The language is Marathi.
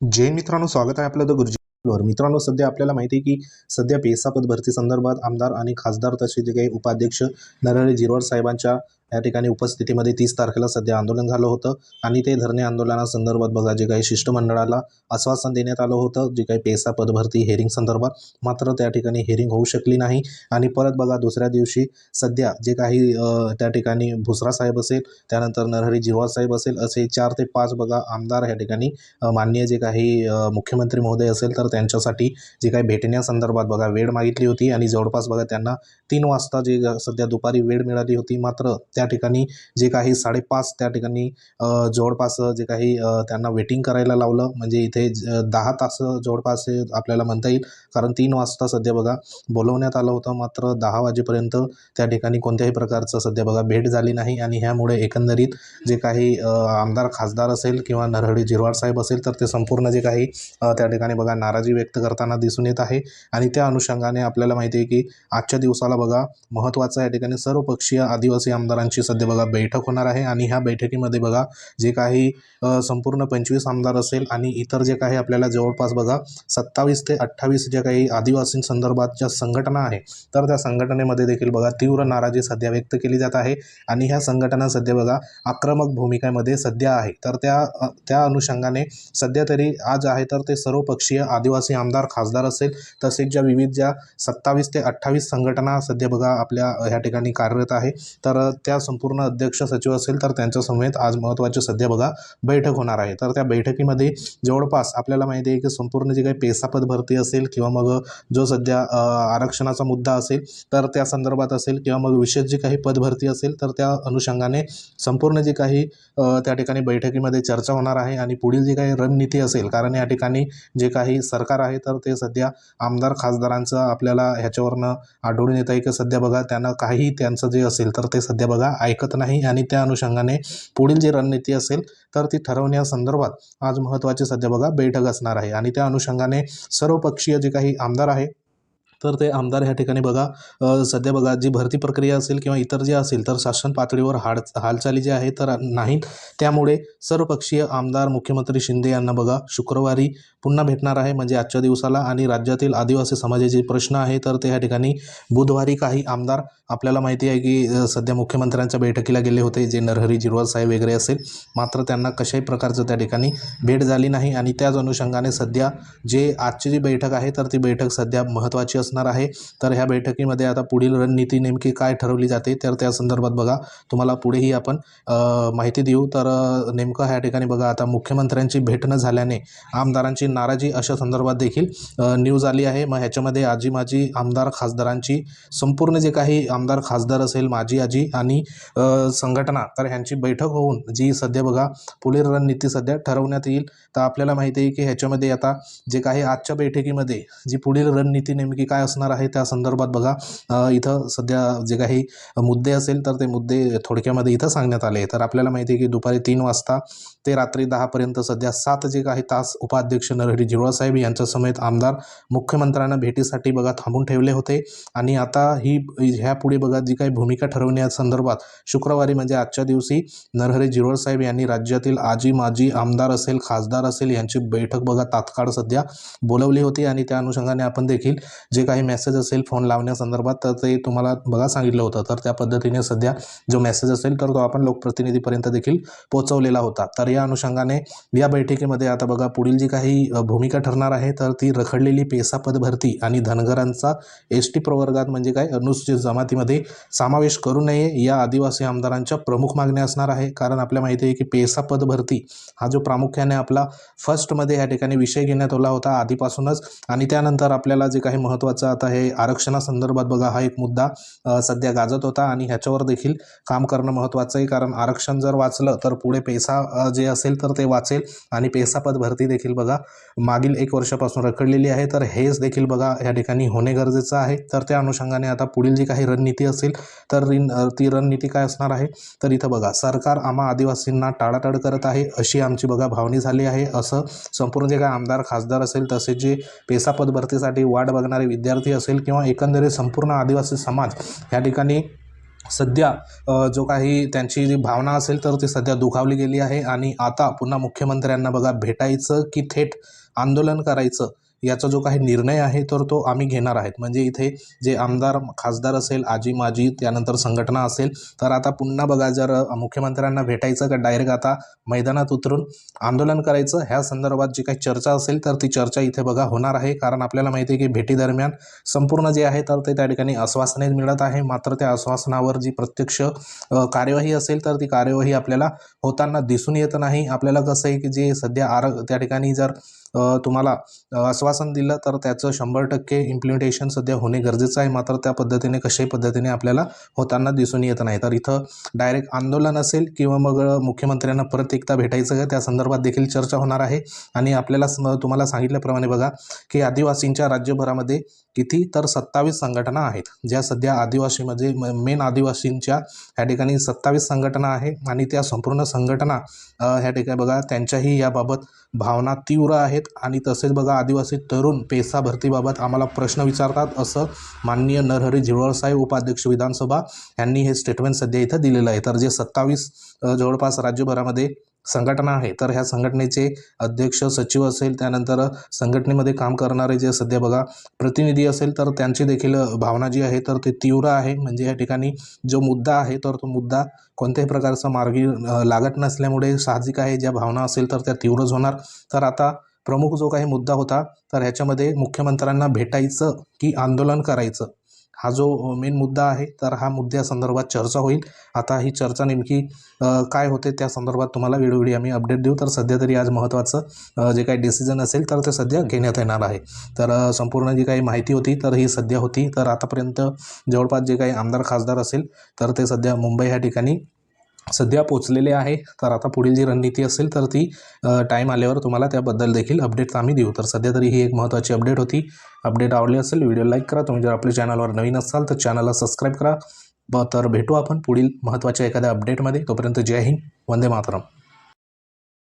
जय मित्रांनो स्वागत आहे आपलं द गुरुजीवर. मित्रांनो सध्या आपल्याला माहिती आहे की सध्या पेसा पद भरती संदर्भात आमदार आणि खासदार तसे जे काही उपाध्यक्ष नरहरी जिरवाड साहेबांच्या या ठिकाणी उपस्थितीमध्ये तीस तारखेला सध्या आंदोलन झालं होतं आणि ते धरणे आंदोलनासंदर्भात बघा जे काही शिष्टमंडळाला आश्वासन देण्यात आलं होतं जे काही पेसा पदभरती हेरिंग संदर्भात मात्र त्या ठिकाणी हेरिंग होऊ शकली नाही. आणि परत बघा दुसऱ्या दिवशी सध्या जे काही त्या ठिकाणी भुसरा साहेब असेल त्यानंतर नरहरी जिरवाड साहेब असेल असे चार ते पाच बघा आमदार या ठिकाणी माननीय जे काही मुख्यमंत्री महोदय असेल तर त्यांच्यासाठी जे काही भेटण्यासंदर्भात बघा वेळ मागितली होती. आणि जवळपास बघा त्यांना तीन वाजता जे ग- सध्या दुपारी वेळ मिळाली होती मात्र त्या ठिकाणी जे काही साडेपाच त्या ठिकाणी जवळपास जे काही त्यांना वेटिंग करायला लावलं. म्हणजे इथे दहा तास जवळपास आपल्याला म्हणता येईल. कारण तीन वाजता सध्या बघा बोलवण्यात आलं होतं मात्र दहा वाजेपर्यंत त्या ठिकाणी कोणत्याही प्रकारचं सध्या बघा भेट झाली नाही आणि ह्यामुळे एकंदरीत जे काही आमदार खासदार असेल किंवा नरहडी जिरवाड साहेब असेल तर ते संपूर्ण जे काही त्या ठिकाणी बघा नाराजी व्यक्त करताना दिसून येत आहे. आणि त्या अनुषंगाने आपल्याला माहिती आहे की आजच्या दिवसाला बघा महत्त्वाचं या ठिकाणी सर्वपक्षीय आदिवासी आमदारांची सध्या बघा बैठक होणार आहे. आणि ह्या बैठकीमध्ये बघा जे काही संपूर्ण पंचवीस आमदार असेल आणि इतर जे काही आपल्याला जवळपास बघा सत्तावीस ते अठ्ठावीस जे काही आदिवासींसंदर्भात ज्या संघटना आहे तर त्या संघटनेमध्ये देखील बघा तीव्र नाराजी सध्या व्यक्त केली जात आहे आणि ह्या संघटना सध्या बघा आक्रमक भूमिकेमध्ये सध्या आहे. तर त्या त्या अनुषंगाने सध्या तरी आज आहे तर ते सर्वपक्षीय आदिवासी आमदार खासदार असेल तसेच ज्या विविध ज्या सत्तावीस ते अठ्ठावीस संघटना सध्या बघा आपल्या ह्या ठिकाणी कार्यरत आहे तर त्या संपूर्ण अध्यक्ष सचिव असेल तर त्यांच्या समेत आज महत्त्वाची सध्या बघा बैठक होणार आहे. तर त्या बैठकीमध्ये जवळपास आपल्याला माहिती आहे की संपूर्ण जे काही पेसापद भरती असेल किंवा मग जो सध्या आरक्षणाचा मुद्दा असेल तर त्या संदर्भात असेल किंवा मग विशेष जी काही पदभरती असेल तर त्या अनुषंगाने संपूर्ण जी काही त्या ठिकाणी बैठकीमध्ये चर्चा होणार आहे आणि पुढील जी काही रणनीती असेल कारण या ठिकाणी जे काही सरकार आहे तर ते सध्या आमदार खासदारांचं आपल्याला ह्याच्यावरनं आढळून येत आहे की सध्या बघा त्यांना काही त्यांचं जे असेल तर ते सध्या बघा ऐकत नाही आणि त्या अनुषंगाने पुढील जी रणनीती असेल तर ती ठरवण्यासंदर्भात आज महत्त्वाची सध्या बघा बैठक असणार आहे आणि त्या अनुषंगाने सर्वपक्षीय जे काही आमदार आहे. तर ते आमदार ह्या ठिकाणी बघा सध्या बघा जी भरती प्रक्रिया असेल किंवा इतर जे असेल तर शासन पातळीवर हाड हालचाली जे आहे तर नाहीत. त्यामुळे सर्वपक्षीय आमदार मुख्यमंत्री शिंदे यांना बघा शुक्रवारी पुन्हा भेटणार आहे म्हणजे आजच्या दिवसाला. आणि राज्यातील आदिवासी समाजाचे प्रश्न आहे तर ते ह्या ठिकाणी बुधवारी काही आमदार आपल्याला माहिती आहे की सध्या मुख्यमंत्र्यांच्या बैठकीला गेले होते जे नरहरी जिरवाल साहेब वगैरे असेल. मात्र त्यांना कशाही प्रकारचं त्या ठिकाणी भेट झाली नाही. आणि त्याच अनुषंगाने सध्या जे आजची जी बैठक आहे तर ती बैठक सध्या महत्त्वाची असणार आहे. तर ह्या बैठकीमध्ये आता पुढील रणनीती नेमकी काय ठरवली जाते तर त्या संदर्भात बघा. तुम्हाला पुढेही आपण माहिती देऊ. तर नेमकं ह्या ठिकाणी बघा आता मुख्यमंत्र्यांची भेट न झाल्याने आमदारांची नाराजी अशा संदर्भात देखील न्यूज आली आहे. मग ह्याच्यामध्ये आजी माजी आमदार खासदारांची संपूर्ण जे काही आमदार खासदार असेल माजी आजी आणि संघटना तर ह्यांची बैठक होऊन जी सध्या बघा पुढील रणनीती सध्या ठरवण्यात येईल. तर आपल्याला माहिती आहे की ह्याच्यामध्ये आता जे काही आजच्या बैठकीमध्ये जी पुढील रणनीती नेमकी काय काय असणार आहे त्या संदर्भात बघा. इथं सध्या जे काही मुद्दे असेल तर ते मुद्दे थोडक्यामध्ये इथं सांगण्यात आले. तर आपल्याला माहिती आहे की दुपारी तीन वाजता ते रात्री दहापर्यंत सध्या सात जे काही तास उपाध्यक्ष नरहरी जिरवा साहेब यांच्या समेत आमदार मुख्यमंत्र्यांना भेटीसाठी बघा थांबून ठेवले होते. आणि आता ही ह्यापुढे बघा जी काही भूमिका ठरवण्यासंदर्भात शुक्रवारी म्हणजे आजच्या दिवशी नरहरी जिरोळ साहेब यांनी राज्यातील आजी माजी आमदार असेल खासदार असेल यांची बैठक बघा तात्काळ सध्या बोलवली होती. आणि त्या अनुषंगाने आपण देखील जे काही मेसेज असेल फोन लावण्यासंदर्भात तर ते तुम्हाला बघा सांगितलं होतं. तर त्या पद्धतीने सध्या जो मेसेज असेल तर तो आपण लोकप्रतिनिधीपर्यंत देखील पोहोचवलेला होता. तर या अनुषंगाने या बैठकीमध्ये आता बघा पुढील जी काही भूमिका ठरणार आहे तर ती रखडलेली पेसा पदभरती आणि धनगरांचा एस टी प्रवर्गात म्हणजे काय अनुसूचित जमातीमध्ये समावेश करू नये या आदिवासी आमदारांच्या प्रमुख मागण्या असणार आहे. कारण आपल्या माहिती आहे की पेसा पदभरती हा जो प्रामुख्याने आपला फर्स्टमध्ये या ठिकाणी विषय घेण्यात आला होता आधीपासूनच. आणि त्यानंतर आपल्याला जे काही महत्त्वाचं आता हे आरक्षणासंदर्भात बघा हा एक मुद्दा सध्या गाजत होता आणि ह्याच्यावर देखील काम करणं महत्त्वाचं आहे कारण आरक्षण जर वाचलं तर पुढे पैसा जे असेल तर ते वाचेल आणि पेसापद भरती देखील बघा मागील एक वर्षापासून रखडलेली आहे. तर हेच देखील बघा या ठिकाणी होणे गरजेचं आहे. तर त्या अनुषंगाने आता पुढील जी काही रणनीती असेल तर रिन ती रणनीती काय असणार आहे? तर इथं बघा सरकार आम्हा आदिवासींना टाळाटाळ करत आहे अशी आमची बघा भावनी झाली आहे. असं संपूर्ण जे काय आमदार खासदार असेल तसेच जे पेसा पद भरतीसाठी वाट बघणारे विद्यार्थी विद्यार्थी असेल किंवा एकंदरीत संपूर्ण आदिवासी समाज या ठिकाणी सध्या जो काही त्यांची जी भावना असेल तर ती सध्या दुखावली गेली आहे. आणि आता पुन्हा मुख्यमंत्र्यांना बघा भेटायचं की थेट आंदोलन करायचं याचा जो काही निर्णय आहे तर तो आम्ही घेणार आहेत. म्हणजे इथे जे आमदार खासदार असेल आजी माजी त्यानंतर संघटना असेल तर आता पुन्हा बघा जर मुख्यमंत्र्यांना भेटायचं का डायरेक्ट आता मैदानात उतरून आंदोलन करायचं ह्या संदर्भात जी काही चर्चा असेल तर ती चर्चा इथे बघा होणार आहे. कारण आपल्याला माहिती आहे की भेटीदरम्यान संपूर्ण जे आहे तर ते त्या ठिकाणी आश्वासने मिळत आहे. मात्र त्या आश्वासनावर जी प्रत्यक्ष कार्यवाही असेल तर ती कार्यवाही आपल्याला होताना दिसून येत नाही. आपल्याला कसं आहे की जे सध्या आर त्या ठिकाणी जर तुम्हाला आश्वासन दिलं तर त्याचं शंभर टक्के इम्प्लिमेंटेशन सध्या होणे गरजेचं आहे. मात्र त्या पद्धतीने कशाही पद्धतीने आपल्याला होताना दिसून येत नाही. तर इथं डायरेक्ट आंदोलन असेल किंवा मग मुख्यमंत्र्यांना परत एकदा भेटायचं का त्या संदर्भात देखील चर्चा होणार आहे. आणि आपल्याला तुम्हाला सांगितल्याप्रमाणे बघा की आदिवासींच्या राज्यभरामध्ये किती तर सत्तावीस संघटना आहेत. ज्या सध्या आदिवासीमध्ये मेन आदिवासींच्या ह्या ठिकाणी सत्तावीस संघटना आहे. आणि त्या संपूर्ण संघटना ह्या ठिकाणी बघा त्यांच्याही याबाबत भावना तीव्र आहे. आहेत. आणि तसेच बघा आदिवासी तरुण पेसा भरतीबाबत आम्हाला प्रश्न विचारतात असं माननीय नरहरी झिरवळसाहेब उपाध्यक्ष विधानसभा यांनी हे स्टेटमेंट सध्या इथं दिलेलं आहे. तर जे सत्तावीस जवळपास राज्यभरामध्ये संघटना आहे तर ह्या संघटनेचे अध्यक्ष सचिव असेल त्यानंतर संघटनेमध्ये काम करणारे जे सध्या बघा प्रतिनिधी असेल तर त्यांची देखील भावना जी आहे तर ते तीव्र आहे. म्हणजे या ठिकाणी जो मुद्दा आहे तर तो मुद्दा कोणत्याही प्रकारचा मार्गी लागत नसल्यामुळे साहजिक आहे. ज्या भावना असेल तर त्या तीव्रच होणार. तर आता प्रमुख जो काही मुद्दा होता तर ह्याच्यामध्ये मुख्यमंत्र्यांना भेटायचं की आंदोलन करायचं हा जो मेन मुद्दा आहे तर हा मुद्द्यासंदर्भात चर्चा होईल. आता ही चर्चा नेमकी काय होते त्या संदर्भात तुम्हाला वेळोवेळी आम्ही अपडेट देऊ. तर सध्या तरी आज महत्त्वाचं जे काही डिसिजन असेल तर ते सध्या घेण्यात येणार आहे. तर संपूर्ण जी काही माहिती होती तर ही सध्या होती. तर आतापर्यंत जवळपास जे काही आमदार खासदार असेल तर ते सध्या मुंबई ह्या ठिकाणी सध्या पोचलेले आहे. तर आता पुढील जी रणनीती असेल तर ती टाईम आल्यावर तुम्हाला त्याबद्दल देखील अपडेट आम्ही देऊ. तर सध्या तरी ही एक महत्त्वाची अपडेट होती. अपडेट आवडली असेल व्हिडिओ लाईक करा. तुम्ही जर आपल्या चॅनलवर नवीन असाल तर चॅनलला सबस्क्राईब करा. ब तर भेटू आपण पुढील महत्त्वाच्या एखाद्या अपडेटमध्ये तोपर्यंत जय हिंद. वंदे मातरम.